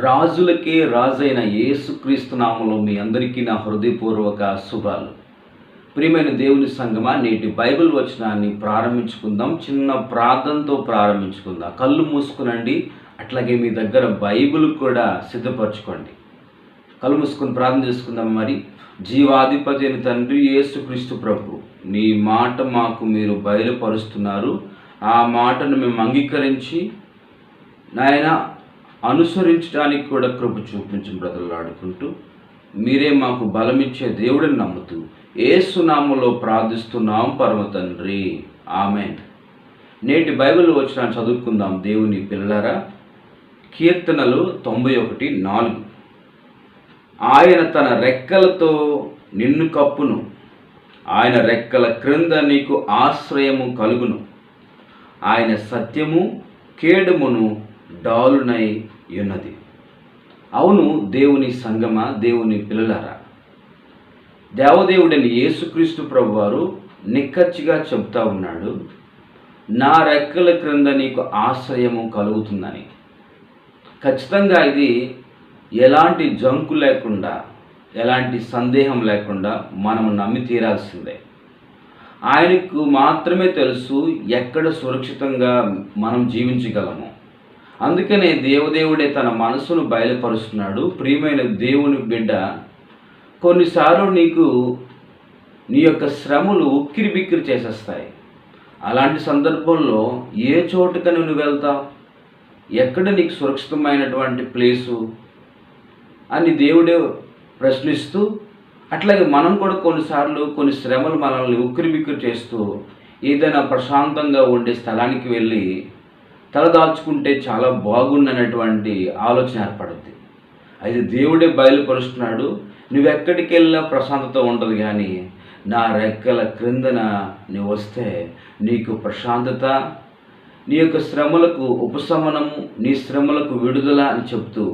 రాజులకే రాజైన యేసుక్రీస్తు నామంలో మీ అందరికీ నా హృదయపూర్వక శుభాలు. ప్రియమైన దేవుని సంగమా నేటి బైబిల్ వచనాన్ని ప్రారంభించుకుందాం. చిన్న ప్రార్థనతో ప్రారంభించుకుందాం. కళ్ళు మూసుకునండి. అట్లాగే మీ దగ్గర బైబిల్ కూడా సిద్ధపరచుకోండి. కళ్ళు మూసుకుని ప్రార్థన చేసుకుందాం మరి. జీవాధిపతి అని తండ్రి యేసుక్రీస్తు ప్రభు నీ మాట మాకు మీరు బయలుపరుస్తున్నారు. ఆ మాటను మేము అంగీకరించి నాయన అనుసరించడానికి కూడా కృప చూపించిన బ్రదర్లు ఆడుకుంటూ మీరే మాకు బలమిచ్చే దేవుడిని నమ్ముతూ ఏసునామలో ప్రార్థిస్తున్నాం పరమ తండ్రి. ఆమె నేటి బైబిల్ వచ్చిన చదువుకుందాం దేవుని పిల్లరా కీర్తనలు తొంభై ఒకటి నాలుగు. ఆయన తన రెక్కలతో నిన్ను కప్పును. ఆయన రెక్కల క్రింద నీకు ఆశ్రయము కలుగును. ఆయన సత్యము కేడుమును డాలునై ఉన్నది అవును దేవుని సంగమ దేవుని పిల్లలారా? దేవదేవుడని యేసుక్రీస్తు ప్రభు వారు నిక్కచ్చిగా చెబుతా ఉన్నాడు నా రెక్కల క్రింద నీకు ఆశ్రయము కలుగుతుందని. ఖచ్చితంగా ఇది ఎలాంటి జంకు లేకుండా ఎలాంటి సందేహం లేకుండా మనం నమ్మి తీరాల్సిందే. ఆయనకు మాత్రమే తెలుసు ఎక్కడ సురక్షితంగా మనం జీవించగలము. అందుకనే దేవదేవుడే తన మనసును బయలుపరుస్తున్నాడు. ప్రియమైన దేవుని బిడ్డ కొన్నిసార్లు నీకు నీ యొక్క శ్రమలు ఉక్కిరి బిక్కిరి చేసేస్తాయి. అలాంటి సందర్భంలో ఏ చోటుకని నువ్వు వెళ్తావు? ఎక్కడ నీకు సురక్షితమైనటువంటి ప్లేసు? అని దేవుడే ప్రశ్నిస్తూ అట్లాగే మనం కూడా కొన్నిసార్లు కొన్ని శ్రమలు మనల్ని ఉక్కిరి బిక్కిరి చేస్తూ ఏదైనా ప్రశాంతంగా ఉండే స్థలానికి వెళ్ళి తలదాచుకుంటే చాలా బాగుందనేటువంటి ఆలోచన ఏర్పడుద్ది. అయితే దేవుడే బయలుపరుస్తున్నాడు నువ్వెక్కడికి వెళ్ళినా ప్రశాంతత ఉండదు కానీ నా రెక్కల క్రిందన నువ్వు వస్తే నీకు ప్రశాంతత నీ యొక్క శ్రమలకు ఉపశమనము నీ శ్రమలకు విడుదల అని చెప్తూ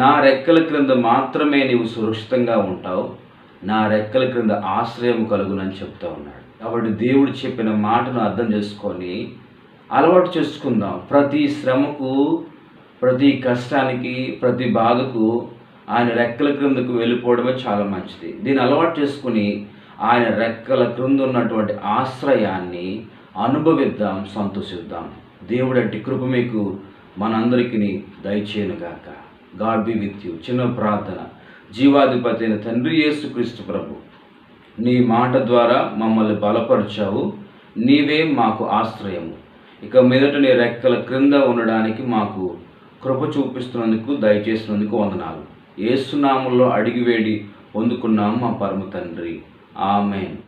నా రెక్కల క్రింద మాత్రమే నీవు సురక్షితంగా ఉంటావు నా రెక్కల క్రింద ఆశ్రయం కలుగునని చెప్తా ఉన్నాడు. కాబట్టి దేవుడు చెప్పిన మాటను అర్థం చేసుకొని అలవాటు చేసుకుందాం. ప్రతి శ్రమకు ప్రతి కష్టానికి ప్రతి బాధకు ఆయన రెక్కల క్రిందకు వెళ్ళిపోవడమే చాలా మంచిది. దీన్ని అలవాటు చేసుకుని ఆయన రెక్కల క్రింద ఉన్నటువంటి ఆశ్రయాన్ని అనుభవిద్దాం సంతోషిద్దాం. దేవుడంటి కృప మీకు మనందరికీ దయచేయనుగాక గాడ్ బి విత్ యూ చిన్న ప్రార్థన. జీవాధిపతి అయిన తండ్రి యేసుక్రీస్తు ప్రభు నీ మాట ద్వారా మమ్మల్ని బలపరిచావు. నీవే మాకు ఆశ్రయము. ఇక మీదట నీ రెక్కల క్రింద ఉండడానికి మాకు కృప చూపిస్తున్నందుకు దయచేసినందుకు వందనాలు. ఏసునామంలో అడిగివేడి పొందుకున్నాము మా పరమ తండ్రి. ఆమెన్.